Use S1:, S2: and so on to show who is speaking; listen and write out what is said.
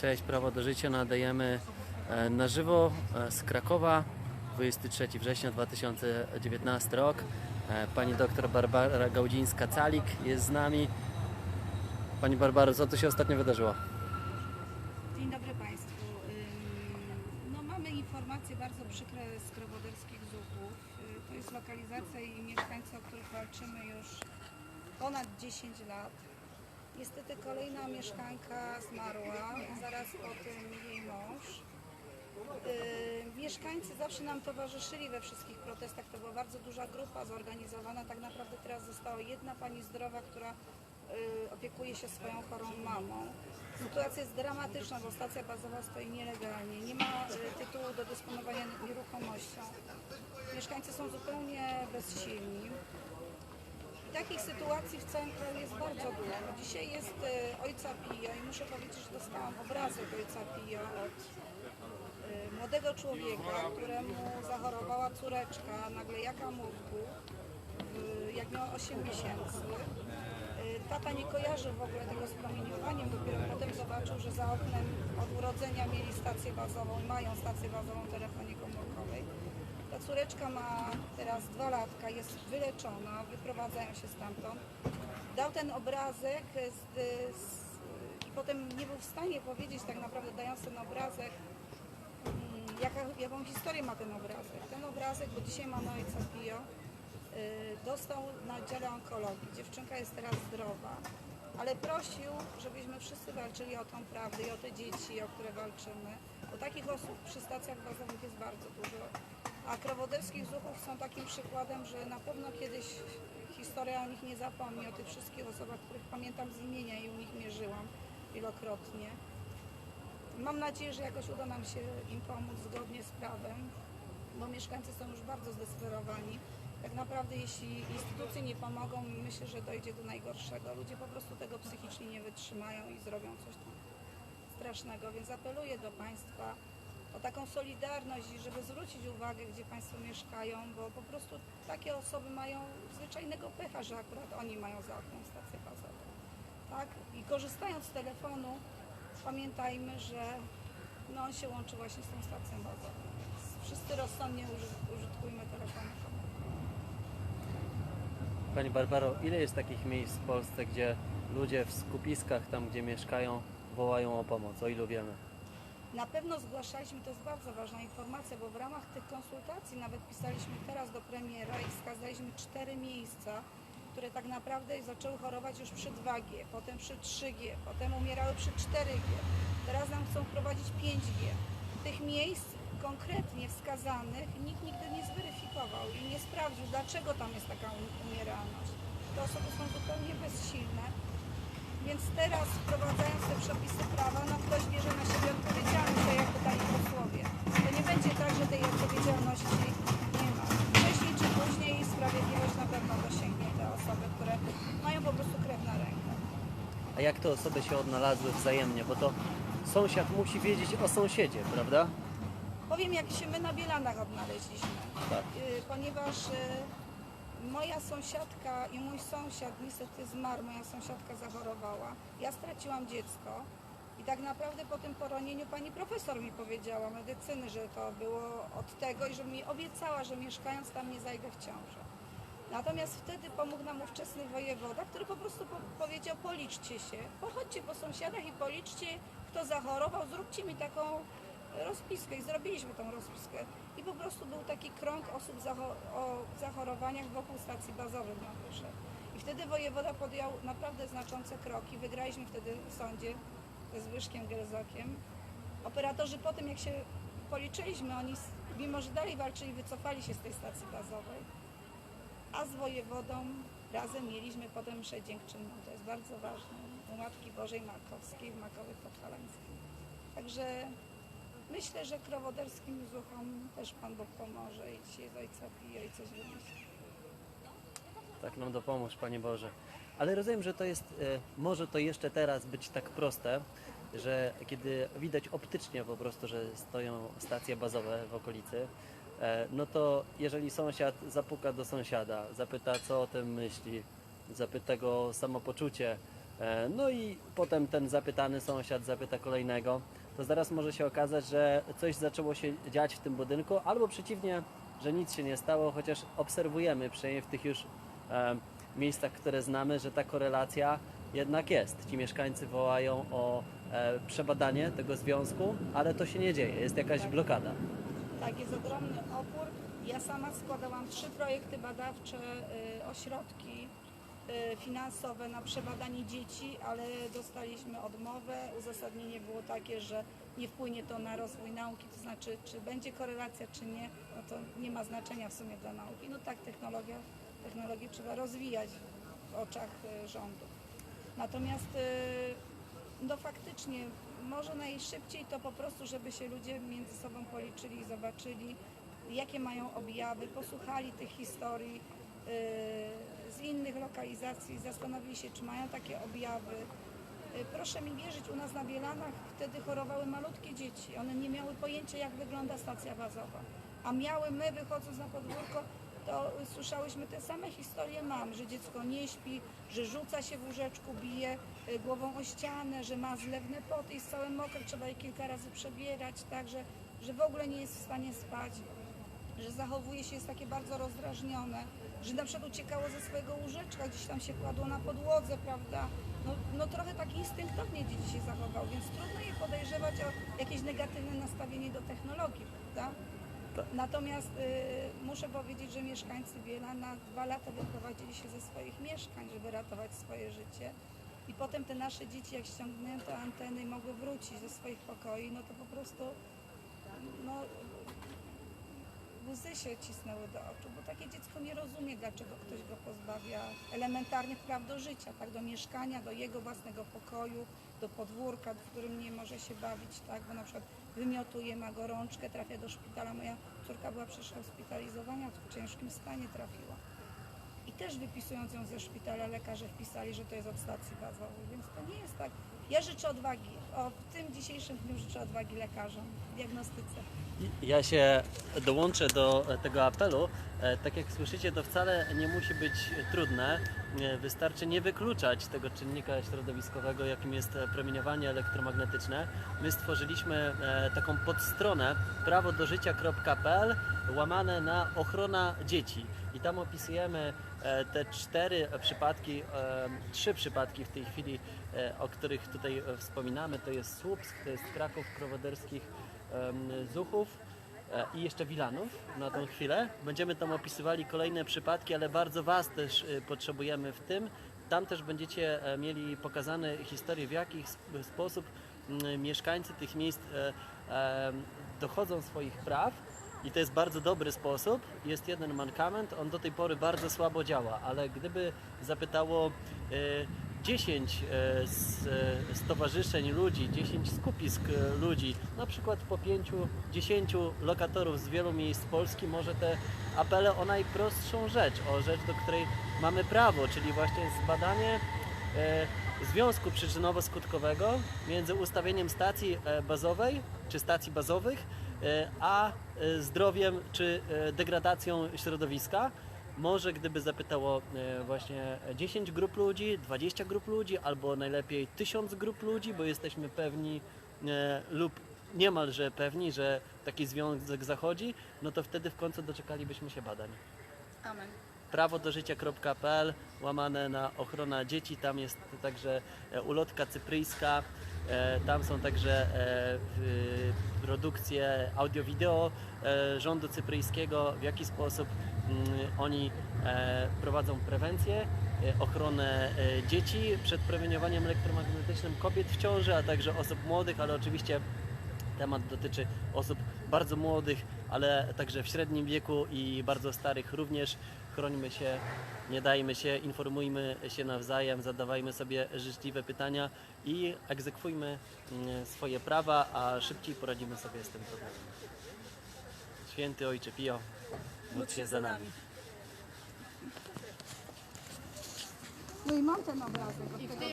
S1: Cześć, Prawo do Życia nadajemy e, na żywo e, z Krakowa, 23 września 2019 rok. E, Pani doktor Barbara Gaudzińska-Calik jest z nami. Pani Barbaro, co tu się ostatnio wydarzyło?
S2: Dzień dobry Państwu. No, mamy informacje bardzo przykre z krowoderskich zuchów. Y, To jest lokalizacja i mieszkańcy, o których walczymy już ponad 10 lat. Niestety kolejna mieszkanka zmarła, zaraz po tym jej mąż. Y, Mieszkańcy zawsze nam towarzyszyli we wszystkich protestach. To była bardzo duża grupa zorganizowana. Tak naprawdę teraz została jedna pani zdrowa, która y, opiekuje się swoją chorą mamą. Sytuacja jest dramatyczna, bo stacja bazowa stoi nielegalnie. Nie ma y, tytułu do dysponowania nieruchomością. Mieszkańcy są zupełnie bezsilni. Takich sytuacji w kraju jest bardzo dużo. Dzisiaj jest y, ojca Pio i muszę powiedzieć, że dostałam obrazek ojca Pio od y, młodego człowieka, któremu zachorowała córeczka na glejaka mózgu, y, jak miał 8 miesięcy. Tata nie kojarzył w ogóle tego z promieniowaniem, dopiero potem zobaczył, że za oknem od urodzenia mieli stację bazową, mają stację bazową telefonii komórkowej. Córeczka ma teraz dwa latka, jest wyleczona, wyprowadzają się stamtąd. Dał ten obrazek z, z, i potem nie był w stanie powiedzieć tak naprawdę, dając ten obrazek, mm, jaka, jaką historię ma ten obrazek. Ten obrazek, bo dzisiaj mamy ojca Pio, y, dostał na oddziale onkologii. Dziewczynka jest teraz zdrowa, ale prosił, żebyśmy wszyscy walczyli o tą prawdę i o te dzieci, o które walczymy. Bo takich osób przy stacjach bazowych jest bardzo dużo. A krowoderskich zuchów są takim przykładem, że na pewno kiedyś historia o nich nie zapomni, o tych wszystkich osobach, których pamiętam z imienia i u nich mierzyłam wielokrotnie. Mam nadzieję, że jakoś uda nam się im pomóc zgodnie z prawem, bo mieszkańcy są już bardzo zdesperowani. Tak naprawdę jeśli instytucje nie pomogą, myślę, że dojdzie do najgorszego. Ludzie po prostu tego psychicznie nie wytrzymają i zrobią coś strasznego, więc apeluję do Państwa o taką solidarność i żeby zwrócić uwagę, gdzie Państwo mieszkają, bo po prostu takie osoby mają zwyczajnego pecha, że akurat oni mają za oknem stację bazową. Tak? I korzystając z telefonu, pamiętajmy, że no, on się łączy właśnie z tą stacją bazową. Wszyscy rozsądnie uży- użytkujmy telefonu.
S1: Pani Barbaro, ile jest takich miejsc w Polsce, gdzie ludzie w skupiskach, tam gdzie mieszkają, wołają o pomoc? O ilu wiemy?
S2: Na pewno zgłaszaliśmy, to jest bardzo ważna informacja, bo w ramach tych konsultacji nawet pisaliśmy teraz do premiera i wskazaliśmy cztery miejsca, które tak naprawdę zaczęły chorować już przy 2G, potem przy 3G, potem umierały przy 4G. Teraz nam chcą wprowadzić 5G. Tych miejsc konkretnie wskazanych nikt nigdy nie zweryfikował i nie sprawdził, dlaczego tam jest taka um- umieralność. Te osoby są zupełnie bezsilne. Więc teraz wprowadzając te przepisy prawa, no ktoś bierze na siebie odpowiedzialność, tak jak pytali posłowie. To nie będzie tak, że tej odpowiedzialności nie ma. Wcześniej czy później sprawiedliwość na pewno dosięgnie te osoby, które mają po prostu krew na rękach.
S1: A jak te osoby się odnalazły wzajemnie? Bo to sąsiad musi wiedzieć o sąsiedzie, prawda?
S2: Powiem, jak się my na Bielanach odnaleźliśmy.
S1: Tak.
S2: Y, ponieważ y, moja sąsiadka i mój sąsiad niestety zmarł, moja sąsiadka zachorowała. Ja straciłam dziecko i tak naprawdę po tym poronieniu pani profesor mi powiedziała medycyny, że to było od tego i że mi obiecała, że mieszkając tam nie zajdę w ciążę. Natomiast wtedy pomógł nam ówczesny wojewoda, który po prostu po powiedział policzcie się, pochodźcie po sąsiadach i policzcie kto zachorował, zróbcie mi taką rozpiskę i zrobiliśmy tą rozpiskę. I po prostu był taki krąg osób o zachorowaniach wokół stacji bazowej nam wyszedł. I wtedy wojewoda podjął naprawdę znaczące kroki. Wygraliśmy wtedy w sądzie ze Zbyszkiem Gerzakiem. Operatorzy po tym, jak się policzyliśmy, oni, mimo że dalej walczyli, wycofali się z tej stacji bazowej. A z wojewodą razem mieliśmy potem mszę dziękczynną. To jest bardzo ważne. U Matki Bożej Markowskiej w Makowych Podhalańskich. Także myślę, że krowoderskim zuchom też Pan Bóg pomoże i dzisiaj z Ojca i coś wymyśli.
S1: Tak nam dopomóż, Panie Boże. Ale rozumiem, że to jest, e, może to jeszcze teraz być tak proste, że kiedy widać optycznie po prostu, że stoją stacje bazowe w okolicy, e, no to jeżeli sąsiad zapuka do sąsiada, zapyta co o tym myśli, zapyta go o samopoczucie, E, No i potem ten zapytany sąsiad zapyta kolejnego, to zaraz może się okazać, że coś zaczęło się dziać w tym budynku, albo przeciwnie, że nic się nie stało, chociaż obserwujemy przynajmniej w tych już e, miejscach, które znamy, że ta korelacja jednak jest. Ci mieszkańcy wołają o e, przebadanie tego związku, ale to się nie dzieje, jest jakaś blokada.
S2: Tak, jest ogromny opór. Ja sama składałam trzy projekty badawcze, y, ośrodki finansowe na przebadanie dzieci, ale dostaliśmy odmowę. Uzasadnienie było takie, że nie wpłynie to na rozwój nauki, to znaczy czy będzie korelacja, czy nie, no to nie ma znaczenia w sumie dla nauki. No tak, technologia, technologię trzeba rozwijać w oczach y, rządu. Natomiast y, no faktycznie może najszybciej to po prostu, żeby się ludzie między sobą policzyli i zobaczyli, jakie mają objawy, posłuchali tych historii y, z innych lokalizacji, zastanowili się, czy mają takie objawy. Y, Proszę mi wierzyć, u nas na Bielanach wtedy chorowały malutkie dzieci. One nie miały pojęcia, jak wygląda stacja bazowa. A miały my, wychodząc na podwórko, to słyszałyśmy te same historie mam, że dziecko nie śpi, że rzuca się w łóżeczku, bije y, głową o ścianę, że ma zlewne poty, jest całe mokre, trzeba je kilka razy przebierać, tak, że, że w ogóle nie jest w stanie spać, że zachowuje się, jest takie bardzo rozdrażnione, że na przykład uciekało ze swojego łóżeczka, gdzieś tam się kładło na podłodze, prawda? No, no trochę tak instynktownie dzieci się zachował, więc trudno je podejrzewać o jakieś negatywne nastawienie do technologii, prawda?
S1: Tak.
S2: Natomiast y, muszę powiedzieć, że mieszkańcy Biela na dwa lata wyprowadzili się ze swoich mieszkań, żeby ratować swoje życie. I potem te nasze dzieci, jak ściągnięto anteny i mogły wrócić ze swoich pokoi, no to po prostu no, łzy się cisnęły do oczu, bo takie dziecko nie rozumie, dlaczego ktoś go pozbawia elementarnych praw do życia, tak, do mieszkania, do jego własnego pokoju, do podwórka, w którym nie może się bawić, tak, bo na przykład wymiotuje, ma gorączkę, trafia do szpitala. Moja córka była przecież hospitalizowana, w ciężkim stanie trafiła. I też wypisując ją ze szpitala lekarze wpisali, że to jest od stacji bazowej, więc to nie jest tak. Ja życzę odwagi. O, tym dzisiejszym dniu życzę odwagi lekarzom diagnostyce.
S1: Ja się dołączę do tego apelu. E, Tak jak słyszycie, to wcale nie musi być trudne. E, Wystarczy nie wykluczać tego czynnika środowiskowego, jakim jest promieniowanie elektromagnetyczne. My stworzyliśmy e, taką podstronę prawodożycia.pl łamane na ochrona dzieci. I tam opisujemy te cztery przypadki, trzy przypadki w tej chwili, o których tutaj wspominamy. To jest Słupsk, to jest Kraków, Krowoderskich, Zuchów e, i jeszcze Wilanów na tą chwilę. Będziemy tam opisywali kolejne przypadki, ale bardzo Was też e, potrzebujemy w tym. Tam też będziecie e, mieli pokazane historie, w jaki sp- sposób m, mieszkańcy tych miejsc e, dochodzą swoich praw. I to jest bardzo dobry sposób. Jest jeden mankament, on do tej pory bardzo słabo działa, ale gdyby zapytało e, 10 e, e, stowarzyszeń ludzi, 10 skupisk e, ludzi, na przykład po 5-10 lokatorów z wielu miejsc Polski, może te apele o najprostszą rzecz, o rzecz, do której mamy prawo, czyli właśnie zbadanie związku przyczynowo-skutkowego między ustawieniem stacji bazowej czy stacji bazowych, a zdrowiem czy degradacją środowiska. Może gdyby zapytało e, właśnie 10 grup ludzi, 20 grup ludzi, albo najlepiej 1000 grup ludzi, bo jesteśmy pewni e, lub niemalże pewni, że taki związek zachodzi, no to wtedy w końcu doczekalibyśmy się badań
S2: Amen.
S1: prawodożycia.pl łamane na ochrona dzieci. Tam jest także e, ulotka cypryjska. E, Tam są także e, produkcje audio-wideo e, rządu cypryjskiego, w jaki sposób mm, oni prowadzą prewencję, ochronę dzieci przed promieniowaniem elektromagnetycznym kobiet w ciąży, a także osób młodych, ale oczywiście Temat dotyczy osób bardzo młodych, ale także w średnim wieku i bardzo starych również. Chrońmy się, nie dajmy się, informujmy się nawzajem, zadawajmy sobie życzliwe pytania i egzekwujmy mm, swoje prawa, a szybciej poradzimy sobie z tym problemem. Święty Ojcze Pio, módl się za nami.
S2: No i mam ten obrazek.